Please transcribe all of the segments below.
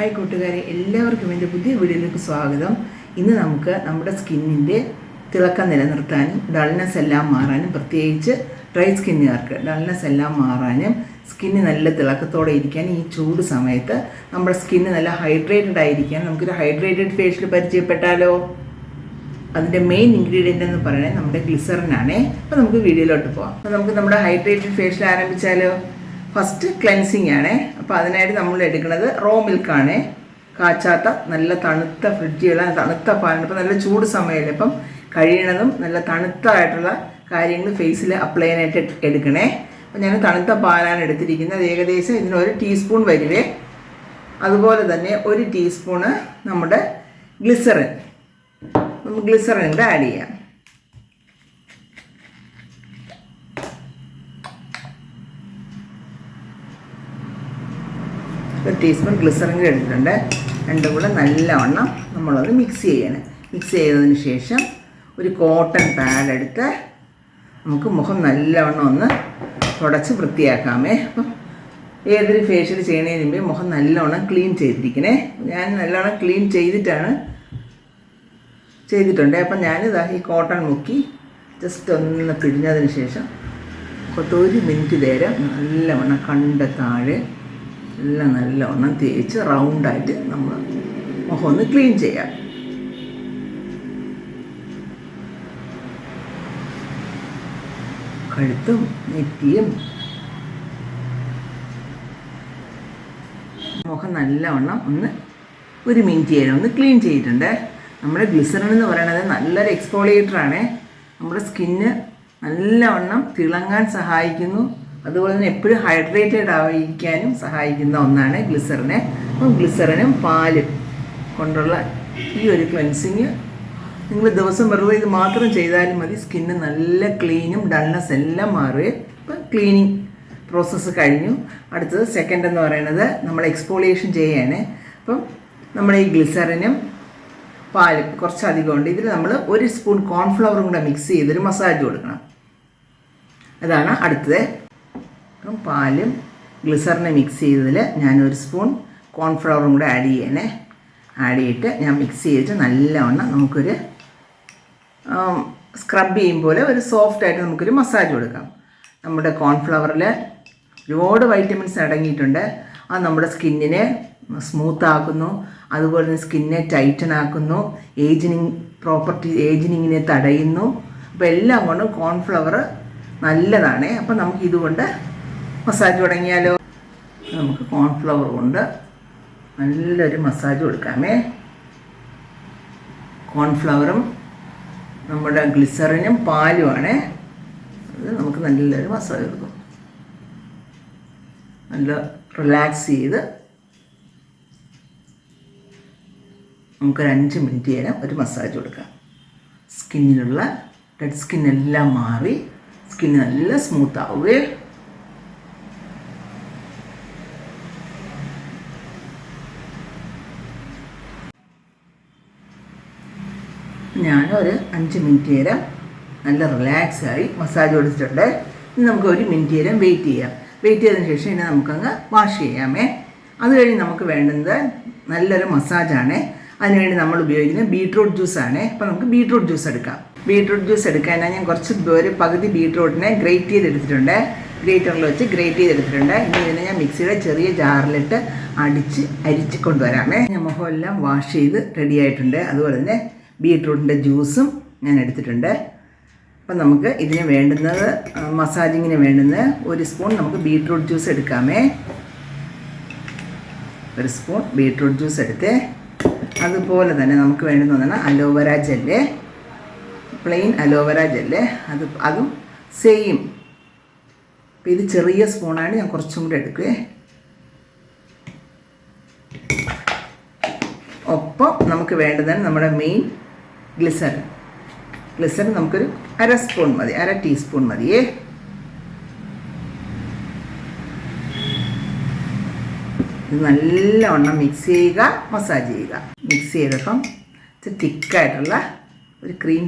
Hi കൂട്ടുകാരെ എല്ലാവർക്കും എന്റെ പുതിയ വീഡിയോയിലേക്ക് സ്വാഗതം. ഇന്ന് നമുക്ക് നമ്മുടെ സ്കിന്നിന്റെ തിളക്കം നിലനിർത്താനും ഡൾനെസ് എല്ലാം മാറാനും പ്രത്യേകിച്ച് ഡ്രൈ സ്കിന്നുകാർക്ക് ഡൾനെസ് എല്ലാം മാറാനും സ്കിന്ന് നല്ല തിളക്കത്തോടെ ഇരിക്കാൻ ഈ ചൂട് സമയത്ത് നമ്മുടെ സ്കിന്ന് നല്ല ഹൈഡ്രേറ്റഡ് ആയിരിക്കാൻ നമുക്കൊരു ഹൈഡ്രേറ്റഡ് ഫേഷ്യൽ പരിചയപ്പെട്ടാലോ? അതിന്റെ മെയിൻ ഇൻഗ്രീഡിയന്റ് എന്ന് പറയുന്നത് നമ്മുടെ ഗ്ലിസറിനാണേ അപ്പോൾ നമുക്ക് വീഡിയോയിലോട്ട് പോകാം അപ്പോൾ നമുക്ക് നമ്മുടെ ഹൈഡ്രേറ്റഡ് ഫേഷ്യൽ ആരംഭിച്ചാലോ? ഫസ്റ്റ് ക്ലെൻസിങ് ആണേ. അപ്പോൾ അതിനായിട്ട് നമ്മൾ എടുക്കുന്നത് റോ മിൽക്കാണ് കാച്ചാത്ത നല്ല തണുത്ത ഫ്രിഡ്ജുള്ള തണുത്ത പാലാണ് ഇപ്പം നല്ല ചൂട് സമയമല്ലേ അപ്പം കഴിയണതും നല്ല തണുത്തതായിട്ടുള്ള കാര്യങ്ങൾ ഫേസിൽ അപ്ലൈ ചെയ്യാനായിട്ട് എടുക്കണേ. അപ്പം ഞാൻ തണുത്ത പാലാണ് എടുത്തിരിക്കുന്നത്. ഏകദേശം ഇതിനൊരു ടീസ്പൂൺ വരുവേ അതുപോലെ തന്നെ ഒരു ടീസ്പൂണ് നമ്മുടെ ഗ്ലിസറിൻ നമുക്ക് ഗ്ലിസറിൻ ആഡ് ചെയ്യാം. ഒരു ടീസ്പൂൺ ഗ്ലിസറിൻ എടുത്തിട്ടുണ്ട്. രണ്ടും കൂടെ നല്ലവണ്ണം നമ്മളത് മിക്സ് ചെയ്യണം. മിക്സ് ചെയ്തതിന് ശേഷം ഒരു കോട്ടൺ പാഡെടുത്ത് നമുക്ക് മുഖം നല്ലവണ്ണം ഒന്ന് തുടച്ച് വൃത്തിയാക്കാമേ. അപ്പം ഏതൊരു ഫേഷ്യൽ ചെയ്യണതിന് മുമ്പേ മുഖം നല്ലവണ്ണം ക്ലീൻ ചെയ്തിരിക്കണേ. ഞാൻ നല്ലവണ്ണം ക്ലീൻ ചെയ്തിട്ടാണ് ചെയ്തിട്ടുണ്ട്. അപ്പം ഞാനിതാ ഈ കോട്ടൺ മുക്കി ജസ്റ്റ് ഒന്ന് പിഴിഞ്ഞതിന് ശേഷം ഒരു മിനിറ്റ് നേരം നല്ലവണ്ണം കണ്ട താഴെ എല്ലാം നല്ലവണ്ണം തേച്ച് റൗണ്ടായിട്ട് നമ്മൾ മുഖം ഒന്ന് ക്ലീൻ ചെയ്യാം. കഴുത്തും നെറ്റിയും. മുഖം നല്ലവണ്ണം ഒന്ന് ഒരു മിനിറ്റ് ചെയ്യാൻ ഒന്ന് ക്ലീൻ ചെയ്തിട്ടുണ്ട്. നമ്മുടെ ഗ്ലിസറിൻ എന്ന് പറയുന്നത് നല്ലൊരു എക്സ്പോളിയേറ്റർ ആണ്. നമ്മുടെ സ്കിന്ന് നല്ലവണ്ണം തിളങ്ങാൻ സഹായിക്കുന്നു. അതുപോലെ തന്നെ എപ്പോഴും ഹൈഡ്രേറ്റഡ് ആയിരിക്കാനും സഹായിക്കുന്ന ഒന്നാണ് ഗ്ലിസറിന് അപ്പം ഗ്ലിസറിനും പാലും കൊണ്ടുള്ള ഈ ഒരു ക്ലെൻസിങ് നിങ്ങൾ ദിവസം വെറുതെ ഇത് മാത്രം ചെയ്താലും മതി. സ്കിന്ന് നല്ല ക്ലീനും ഡൾനെസ് എല്ലാം മാറുകയും ഇപ്പം ക്ലീനിങ് പ്രോസസ്സ് കഴിഞ്ഞു. അടുത്തത് സെക്കൻഡ് എന്ന് പറയുന്നത് നമ്മൾ എക്സ്പോളിയേഷൻ ചെയ്യാണ്. അപ്പം നമ്മൾ ഈ ഗ്ലിസറിനും പാലും കുറച്ചധികം ഉണ്ട്. ഇതിൽ നമ്മൾ ഒരു സ്പൂൺ കോൺഫ്ലവറും കൂടെ മിക്സ് ചെയ്തൊരു മസാജ് കൊടുക്കണം. അതാണ് അടുത്തത്. പാലും ഗ്ലിസറിനെ മിക്സ് ചെയ്തതിൽ ഒരു സ്പൂൺ കോൺഫ്ലവറും കൂടെ ആഡ് ചെയ്യണേ. ആഡ് ചെയ്തിട്ട് ഞാൻ മിക്സ് ചെയ്തിട്ട് നല്ലവണ്ണം നമുക്കൊരു സ്ക്രബ് ചെയ്യും പോലെ ഒരു സോഫ്റ്റ് ആയിട്ട് നമുക്കൊരു മസാജ് കൊടുക്കാം. നമ്മുടെ കോൺഫ്ലവറിൽ ഒരുപാട് വൈറ്റമിൻസ് അടങ്ങിയിട്ടുണ്ട്. അത് നമ്മുടെ സ്കിന്നിനെ സ്മൂത്ത് ആക്കുന്നു. അതുപോലെ തന്നെ സ്കിന്നെ ടൈറ്റൻ ആക്കുന്നു. ഏജിനിങ് പ്രോപ്പർട്ടി ഏജിനിങ്ങിനെ തടയുന്നു. അപ്പോൾ എല്ലാം കൊണ്ടും കോൺഫ്ലവർ നല്ലതാണേ. അപ്പം നമുക്ക് ഇതുകൊണ്ട് മസാജ് തുടങ്ങിയാലോ? നമുക്ക് കോൺഫ്ലവർ കൊണ്ട് നല്ലൊരു മസാജ് കൊടുക്കാമേ. കോൺഫ്ലവറും നമ്മുടെ ഗ്ലിസറിനും പാലുമാണ്. അത് നമുക്ക് നല്ലൊരു മസാജ് കൊടുക്കും. നല്ല റിലാക്സ് ചെയ്ത് നമുക്കൊരു അഞ്ച് മിനിറ്റ് നേരം ഒരു മസാജ് കൊടുക്കാം. സ്കിന്നിലുള്ള ഡെഡ് സ്കിന്നെല്ലാം മാറി സ്കിന്ന് നല്ല സ്മൂത്ത് ആവുകയും ഞാനൊരു അഞ്ച് മിനിറ്റ് നേരം നല്ല റിലാക്സായി മസാജ് കൊടുത്തിട്ടുണ്ട്. ഇനി നമുക്ക് ഒരു മിനിറ്റ് നേരം വെയിറ്റ് ചെയ്യാം. വെയിറ്റ് ചെയ്തതിന് ശേഷം ഇനി നമുക്കങ്ങ് വാഷ് ചെയ്യാമേ. അത് കഴിഞ്ഞ് നമുക്ക് വേണ്ടുന്നത് നല്ലൊരു മസാജാണ് അതിനുവേണ്ടി നമ്മൾ ഉപയോഗിക്കുന്നത് ബീട്രൂട്ട് ജ്യൂസാണ് അപ്പോൾ നമുക്ക് ബീട്രൂട്ട് ജ്യൂസ് എടുക്കാം. ബീട്രൂട്ട് ജ്യൂസ് എടുക്കാനായി ഞാൻ കുറച്ച് ഒരു പകുതി ബീട്രൂട്ടിനെ ഗ്രേറ്റ് ചെയ്തെടുത്തിട്ടുണ്ട്. ഗ്രേറ്ററിൽ വെച്ച് ഗ്രേറ്റ് ചെയ്തെടുത്തിട്ടുണ്ട്. ഇനി ഇതിനെ ഞാൻ മിക്സിയുടെ ചെറിയ ജാറിലിട്ട് അടിച്ച് അരിച്ച് കൊണ്ടുവരാമേ. ഞാൻ മുഖമെല്ലാം വാഷ് ചെയ്ത് റെഡി ആയിട്ടുണ്ട്. അതുപോലെ തന്നെ ബീട്രൂട്ടിന്റെ ജ്യൂസും ഞാൻ എടുത്തിട്ടുണ്ട്. അപ്പം നമുക്ക് ഇതിന് വേണ്ടുന്നത് മസാജിങ്ങിന് വേണ്ടുന്ന ഒരു സ്പൂൺ നമുക്ക് ബീട്രൂട്ട് ജ്യൂസ് എടുക്കാമേ. ഒരു സ്പൂൺ ബീട്രൂട്ട് ജ്യൂസ് എടുത്ത് അതുപോലെ തന്നെ നമുക്ക് വേണ്ടുന്ന ഒന്നാണ് aloe vera gel. Plain aloe vera gel. അത് അതും സെയിം. അപ്പോൾ ഇത് ചെറിയ സ്പൂണാണ് ഞാൻ കുറച്ചും കൂടെ എടുക്കുവേ ഒപ്പം നമുക്ക് വേണ്ടതാണ് നമ്മുടെ മെയിൻ ഗ്ലിസറിൻ ഗ്ലിസറിൻ നമുക്കൊരു അര സ്പൂൺ മതി അര ടീസ്പൂൺ മതിയേ ഇത് നല്ലവണ്ണം മിക്സ് ചെയ്യുക മസാജ് ചെയ്യുക. മിക്സ് ചെയ്തപ്പം തിക്കായിട്ടുള്ള ഒരു ക്രീം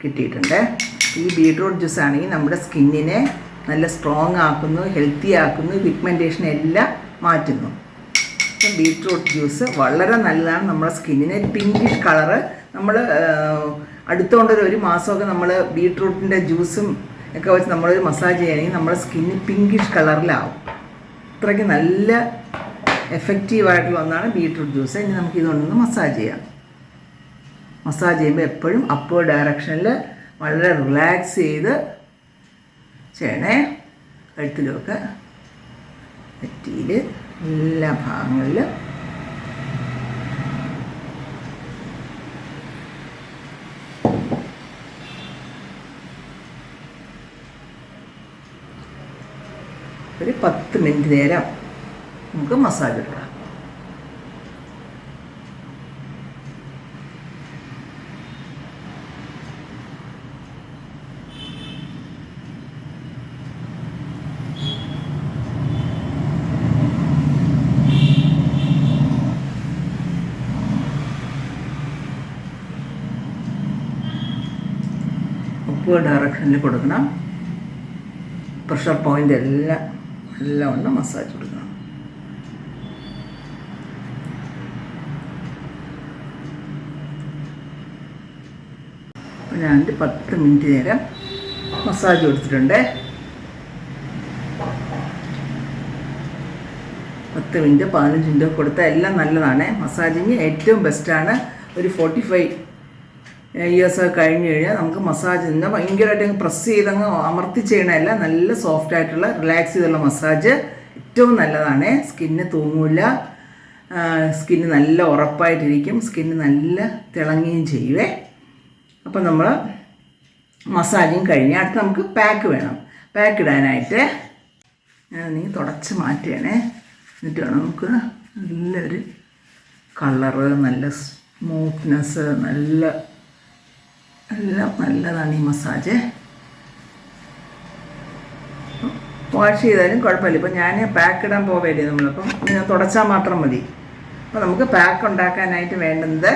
കിട്ടിയിട്ടുണ്ട്. ഈ ബീട്രൂട്ട് ജ്യൂസ് ആണെങ്കിൽ നമ്മുടെ സ്കിന്നിനെ നല്ല സ്ട്രോങ് ആക്കുന്നു ഹെൽത്തി ആക്കുന്നു പിഗ്മെന്റേഷൻ എല്ലാം മാറ്റുന്നു. ബീട്രൂട്ട് ജ്യൂസ് വളരെ നല്ലതാണ്. നമ്മുടെ സ്കിന്നിനെ പിങ്കിഷ് കളറ് നമ്മൾ അടുത്തോണ്ടൊരു ഒരു മാസമൊക്കെ നമ്മൾ ബീട്രൂട്ടിന്റെ ജ്യൂസും ഒക്കെ വെച്ച് നമ്മളൊരു മസാജ് ചെയ്യുകയാണെങ്കിൽ നമ്മുടെ സ്കിന്ന് പിങ്കിഷ് കളറിലാവും. അത്രയ്ക്ക് നല്ല എഫക്റ്റീവായിട്ടുള്ള ഒന്നാണ് ബീട്രൂട്ട് ജ്യൂസ്. ഇനി നമുക്ക് ഇതൊന്ന് മസാജ് ചെയ്യാം. മസാജ് ചെയ്യുമ്പോൾ എപ്പോഴും അപ്പ് ഡയറക്ഷനിൽ വളരെ റിലാക്സ് ചെയ്ത് ചെയ്യണേ. കഴുത്തിലുമൊക്കെ നെറ്റിയിൽ എല്ലാ ഭാഗങ്ങളിലും ഒരു പത്ത് മിനിറ്റ് നേരം നമുക്ക് മസാജ് ഇടാം ഡയറക്ഷനിൽ കൊടുക്കണം. പ്രഷർ പോയിന്റ് എല്ലാം എല്ലാം ഉണ്ട്. മസാജ് കൊടുക്കണം. ഞാൻ പത്ത് മിനിറ്റ് നേരം മസാജ് കൊടുത്തിട്ടുണ്ട്. പത്ത് മിനിറ്റ് പതിനഞ്ച് മിനിറ്റ് കൊടുത്താൽ എല്ലാം നല്ലതാണ്. മസാജിങ് ഏറ്റവും ബെസ്റ്റാണ് ഒരു ഫോർട്ടി ഫൈവ് ഇയേഴ്സ് ഒക്കെ കഴിഞ്ഞ് കഴിഞ്ഞാൽ നമുക്ക് മസാജ് തന്നെ ഭയങ്കരമായിട്ട് പ്രസ് ചെയ്തങ്ങ് അമർത്തി ചെയ്യണമല്ല നല്ല സോഫ്റ്റ് ആയിട്ടുള്ള റിലാക്സ് ചെയ്തുള്ള മസാജ് ഏറ്റവും നല്ലതാണ്. സ്കിന്ന് തൂങ്ങില്ല സ്കിന്ന് നല്ല ഉറപ്പായിട്ടിരിക്കും. സ്കിന്ന് നല്ല തിളങ്ങുകയും ചെയ്യുവേ അപ്പം നമ്മൾ മസാജിങ് കഴിഞ്ഞ് അടുത്ത് നമുക്ക് പാക്ക് വേണം. പാക്ക് ഇടാനായിട്ട്. നീ തുടച്ച് മാറ്റുകയാണേ. എന്നിട്ട് വേണം നമുക്ക് നല്ലൊരു കളറ് നല്ല സ്മൂത്ത്നെസ് നല്ല എല്ലാം നല്ലതാണ് ഈ മസാജ്. വാഷ് ചെയ്താലും കുഴപ്പമില്ല. ഇപ്പം ഞാൻ പാക്ക് ഇടാൻ പോവേണ്ടി നമ്മളപ്പം ഇങ്ങനെ തുടച്ചാൽ മാത്രം മതി. അപ്പോൾ നമുക്ക് പാക്ക് ഉണ്ടാക്കാനായിട്ട് വേണ്ടുന്നത്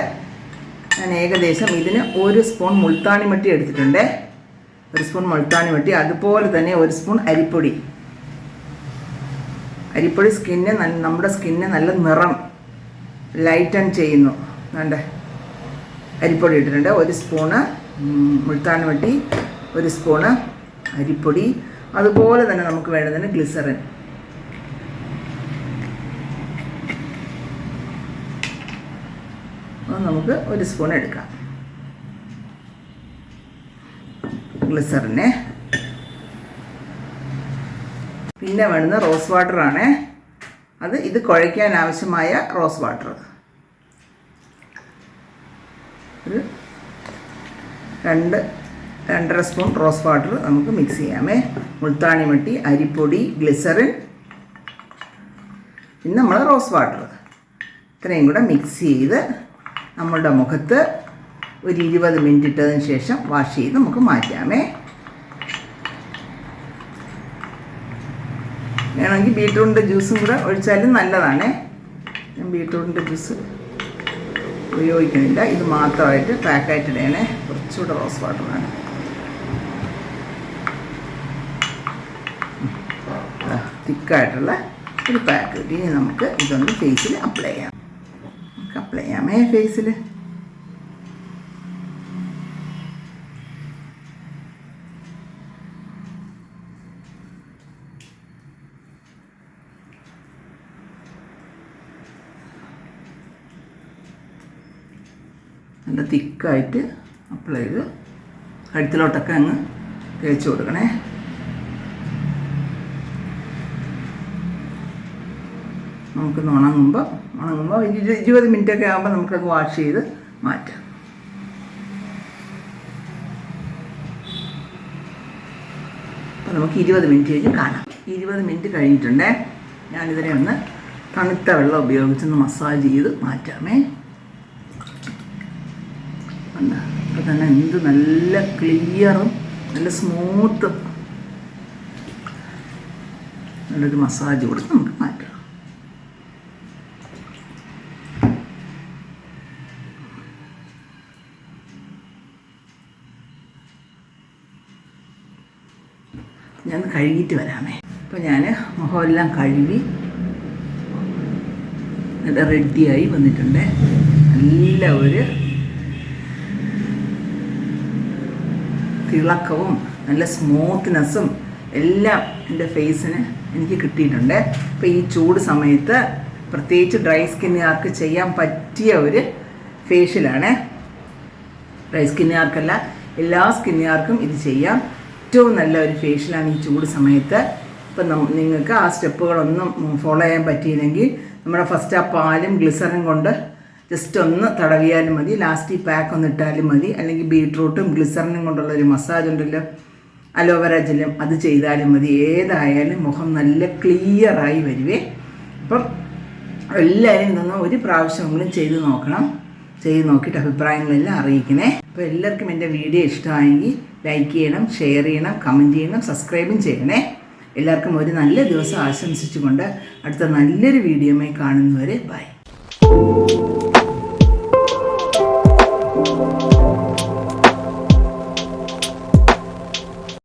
ഞാൻ ഏകദേശം ഇതിന് ഒരു സ്പൂൺ മുൾത്താണി മട്ടി എടുത്തിട്ടുണ്ട്. ഒരു സ്പൂൺ മുൾത്താണി മട്ടി അതുപോലെ തന്നെ ഒരു സ്പൂൺ അരിപ്പൊടി. അരിപ്പൊടി സ്കിന്നെ നമ്മുടെ സ്കിന്നെ നല്ല നിറം ലൈറ്റൺ ചെയ്യുന്നു. വേണ്ടേ അരിപ്പൊടി ഇട്ടിട്ടുണ്ട്. ഒരു സ്പൂണ് മുൾത്താൻ വട്ടി ഒരു സ്പൂണ് അരിപ്പൊടി അതുപോലെ തന്നെ നമുക്ക് വേണ്ടതിന് ഗ്ലിസറിൻ നമുക്ക് ഒരു സ്പൂൺ എടുക്കാം. ഗ്ലിസറിനെ പിന്നെ വേണ്ടുന്ന റോസ് വാട്ടർ ആണ്. അത് ഇത് കുഴയ്ക്കാൻ ആവശ്യമായ റോസ് വാട്ടർ ഒരു രണ്ട് രണ്ടര സ്പൂൺ റോസ് വാട്ടർ നമുക്ക് മിക്സ് ചെയ്യാമേ. മുൾത്താണി മട്ടി അരിപ്പൊടി ഗ്ലിസറിൻ പിന്നെ നമ്മൾ റോസ് വാട്ടർ. ഇത്രയും കൂടെ മിക്സ് ചെയ്ത് നമ്മളുടെ മുഖത്ത് ഒരു ഇരുപത് മിനിറ്റ് ഇട്ടതിന് ശേഷം വാഷ് ചെയ്ത് നമുക്ക് മാറ്റാമേ. വേണമെങ്കിൽ ബീട്രൂട്ടിന്റെ ജ്യൂസും കൂടെ ഒഴിച്ചാലും നല്ലതാണേ. ബീട്രൂട്ടിന്റെ ജ്യൂസ് ഉപയോഗിക്കുന്നില്ല. ഇത് മാത്രമായിട്ട് പാക്കായിട്ട് ഇടയണേ കുറച്ചുകൂടെ റോസ് വാട്ടർ വേണം. തിക്കായിട്ടുള്ള ഒരു പാക്ക് ഇനി നമുക്ക് ഇതൊന്ന് ഫേസിൽ അപ്ലൈ ചെയ്യാം. നമുക്ക് അപ്ലൈ ചെയ്യാമേ ഫേസിൽ നല്ല തിക്കായിട്ട് അപ്ലൈ ചെയ്ത് കഴുത്തിലോട്ടൊക്കെ അങ്ങ് തേച്ച് കൊടുക്കണേ. നമുക്ക് ഉണങ്ങുമ്പോൾ ഉണങ്ങുമ്പോൾ ഇരുപത് മിനിറ്റൊക്കെ ആകുമ്പോൾ നമുക്കത് വാഷ് ചെയ്ത് മാറ്റാം. അപ്പോൾ നമുക്ക് ഇരുപത് മിനിറ്റ് കഴിഞ്ഞ് കാണാം. ഇരുപത് മിനിറ്റ് കഴിഞ്ഞിട്ടുണ്ടേ. ഞാനിതിനെ ഒന്ന് തണുത്ത വെള്ളം ഉപയോഗിച്ചൊന്ന് മസാജ് ചെയ്ത് മാറ്റാമേ. ഉണ്ട് അപ്പോൾ തന്നെ എന്ത് നല്ല ക്ലിയറും നല്ല സ്മൂത്തും നല്ലൊരു മസാജ് കൊടുത്ത് നമുക്ക് മാറ്റാം. ഞാൻ കഴുകിയിട്ട് വരാമേ. അപ്പോൾ ഞാൻ മുഖമെല്ലാം കഴുകി റെഡിയായി വന്നിട്ടുണ്ട്. നല്ല ഒരു തിളക്കവും നല്ല സ്മൂത്ത്നെസ്സും എല്ലാം എന്റെ ഫേസിന് എനിക്ക് കിട്ടിയിട്ടുണ്ട്. അപ്പോൾ ഈ ചൂട് സമയത്ത് പ്രത്യേകിച്ച് ഡ്രൈ സ്കിന്നുകാർക്ക് ചെയ്യാൻ പറ്റിയ ഒരു ഫേഷ്യലാണ് ഡ്രൈ സ്കിന്നുകാർക്കല്ല എല്ലാ സ്കിന്നുകാർക്കും ഇത് ചെയ്യാം. ഏറ്റവും നല്ല ഒരു ഫേഷ്യലാണ് ഈ ചൂട് സമയത്ത്. ഇപ്പം നിങ്ങൾക്ക് ആ സ്റ്റെപ്പുകളൊന്നും ഫോളോ ചെയ്യാൻ പറ്റിയില്ലെങ്കിൽ നമ്മുടെ ഫസ്റ്റ് ആ പാലും ഗ്ലിസറും കൊണ്ട് ജസ്റ്റ് ഒന്ന് തടവിയാലും മതി ലാസ്റ്റ് ഈ പാക്ക് ഒന്ന് ഇട്ടാലും മതി അല്ലെങ്കിൽ ബീട്രൂട്ടും ഗ്ലിസറിനും കൊണ്ടുള്ള ഒരു മസാജ് ഉണ്ടല്ലോ അലോവേര ജെല്ലും അത് ചെയ്താലും മതി. ഏതായാലും മുഖം നല്ല ക്ലിയറായി വരുവേ. അപ്പം എല്ലാവരും ഇതൊന്ന് ഒരു പ്രാവശ്യമെങ്കിലും ചെയ്ത് നോക്കണം. ചെയ്ത് നോക്കിയിട്ട് അഭിപ്രായങ്ങളെല്ലാം അറിയിക്കണേ. അപ്പോൾ എല്ലാവർക്കും എന്റെ വീഡിയോ ഇഷ്ടമായെങ്കിൽ ലൈക്ക് ചെയ്യണം ഷെയർ ചെയ്യണം കമന്റ് ചെയ്യണം സബ്സ്ക്രൈബും ചെയ്യണേ. എല്ലാവർക്കും ഒരു നല്ല ദിവസം ആശംസിച്ചുകൊണ്ട് അടുത്ത നല്ലൊരു വീഡിയോയുമായി കാണുന്നവരെ ബൈ